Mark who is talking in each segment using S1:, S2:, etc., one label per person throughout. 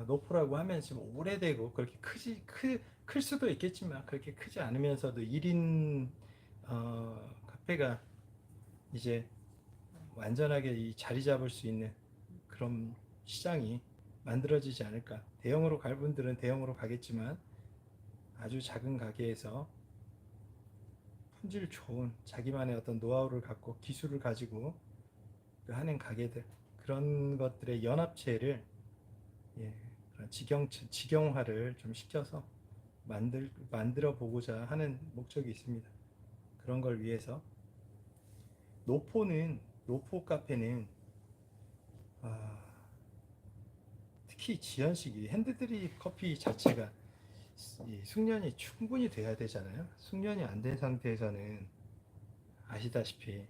S1: 어, 노포라고 하면 지금 오래되고 그렇게 크지 크, 클 수도 있겠지만 그렇게 크지 않으면서도 1인 어, 카페가 이제 완전하게 이 자리 잡을 수 있는 그런 시장이 만들어지지 않을까. 대형으로 갈 분들은 대형으로 가겠지만 아주 작은 가게에서 품질 좋은 자기만의 어떤 노하우를 갖고 기술을 가지고 그 하는 가게들 그런 것들의 연합체를 예, 그런 직영 직영화를 좀 시켜서 만들 만들어 보고자 하는 목적이 있습니다. 그런 걸 위해서 노포는 노포 카페는 아, 특히 지연식이 핸드드립 커피 자체가 이 숙련이 충분히 돼야 되잖아요. 숙련이 안 된 상태에서는 아시다시피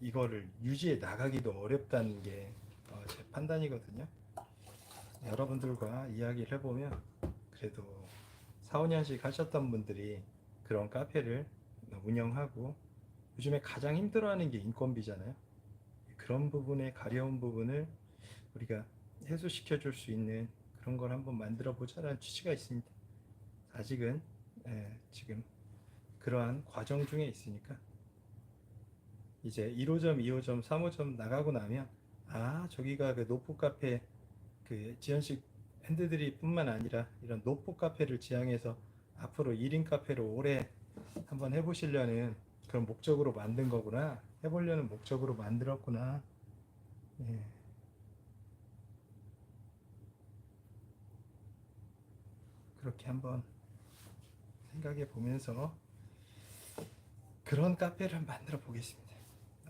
S1: 이거를 유지해 나가기도 어렵다는 게 어, 제 판단이거든요. 여러분들과 이야기를 해보면 그래도 4, 5년씩 하셨던 분들이 그런 카페를 운영하고 요즘에 가장 힘들어하는 게 인건비잖아요. 그런 부분에 가려운 부분을 우리가 해소시켜 줄 수 있는 그런 걸 한번 만들어 보자라는 취지가 있습니다. 아직은 예, 지금 그러한 과정 중에 있으니까 이제 1호점, 2호점, 3호점 나가고 나면 아 저기가 그 노포 카페 그 지연식 핸드드립뿐만 아니라 이런 노포 카페를 지향해서 앞으로 1인 카페로 오래 한번 해보시려는 그런 목적으로 만든 거구나 해보려는 목적으로 만들었구나 예. 그렇게 한번 생각해 보면서 그런 카페를 만들어 보겠습니다.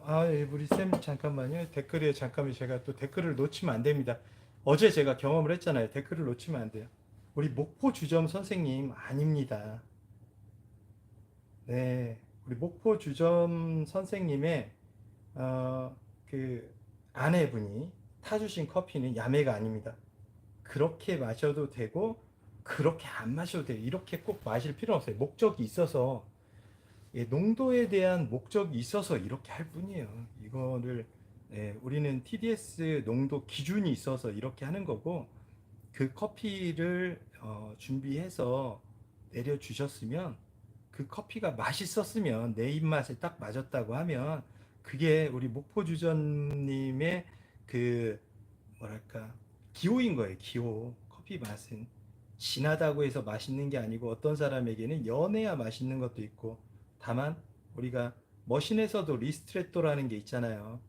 S1: 아, 예, 우리 쌤 잠깐만요. 댓글에 잠깐만 제가 또 댓글을 놓치면 안 됩니다. 어제 제가 경험을 했잖아요. 댓글을 놓치면 안 돼요. 우리 목포 주점 선생님 아닙니다. 네, 우리 목포 주점 선생님의 어, 그 아내분이 타주신 커피는 야매가 아닙니다. 그렇게 마셔도 되고 그렇게 안 마셔도 돼요. 이렇게 꼭 마실 필요 없어요. 목적이 있어서 예, 농도에 대한 목적이 있어서 이렇게 할 뿐이에요. 이거를 예, 우리는 TDS 농도 기준이 있어서 이렇게 하는 거고 그 커피를 어, 준비해서 내려 주셨으면 그 커피가 맛있었으면 내 입맛에 딱 맞았다고 하면 그게 우리 목포 주전님의 그 뭐랄까 기호인 거예요. 기호 커피 맛은 진하다고 해서 맛있는 게 아니고 어떤 사람에게는 연해야 맛있는 것도 있고 다만 우리가 머신에서도 리스트레토라는 게 있잖아요.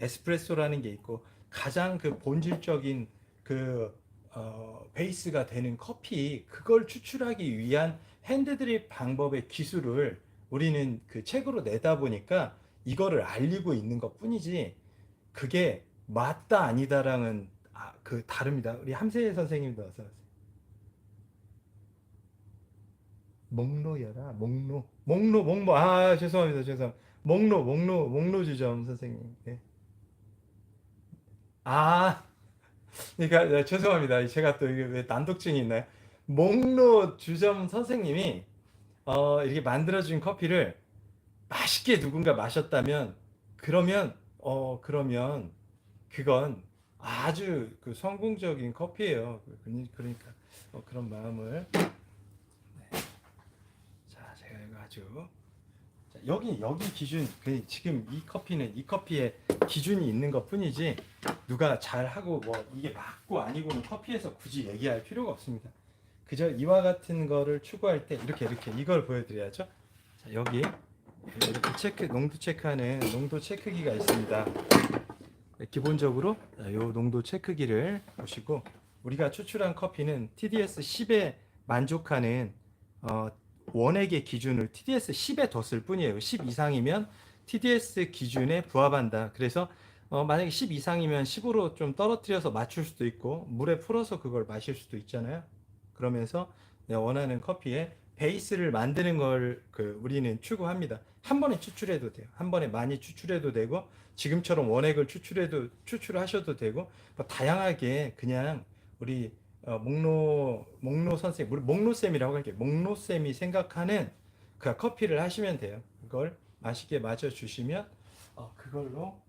S1: 에스프레소라는 게 있고 가장 그 본질적인 그 어, 베이스가 되는 커피 그걸 추출하기 위한 핸드드립 방법의 기술을 우리는 그 책으로 내다 보니까 이거를 알리고 있는 것 뿐이지 그게 맞다 아니다랑은 아, 그 다릅니다. 우리 함세혜 선생님도 어서 오세요. 목로여라 목로 목로 목로 아 죄송합니다 죄송 목로 목로 목로 주점 선생님 네. 아 그러니까 네, 죄송합니다. 제가 또 이게 왜 난독증이 있나요? 목로 주점 선생님이 어 이렇게 만들어준 커피를 맛있게 누군가 마셨다면 그러면 어 그러면 그건 아주 그 성공적인 커피예요. 그- 그러니까 어, 그런 마음을. 자, 제가 이거 아주 자, 여기 여기 기준 그 지금 이 커피는 이 커피에 기준이 있는 것 뿐이지 누가 잘 하고 뭐 이게 맞고 아니고는 커피에서 굳이 얘기할 필요가 없습니다. 그저 이와 같은 거를 추구할 때 이렇게 이렇게 이걸 보여드려야죠. 자, 여기 이렇게 체크 농도 체크하는 농도 체크기가 있습니다. 네, 기본적으로 이 농도 체크기를 보시고 우리가 추출한 커피는 TDS 10에 만족하는 어, 원액의 기준을 TDS 10에 뒀을 뿐이에요. 10 이상이면 TDS 기준에 부합한다. 그래서 어, 만약에 10 이상이면 10으로 좀 떨어뜨려서 맞출 수도 있고 물에 풀어서 그걸 마실 수도 있잖아요. 그러면서 내가 원하는 커피에 베이스를 만드는 걸 그 우리는 추구합니다. 한 번에 추출해도 돼요. 한 번에 많이 추출해도 되고 지금처럼 원액을 추출해도 추출하셔도 되고 뭐 다양하게 그냥 우리 어, 목로 목로 우리 목로 쌤이라고 할게요. 목로 쌤이 생각하는 그 커피를 하시면 돼요. 그걸 맛있게 마셔 주시면 어, 그걸로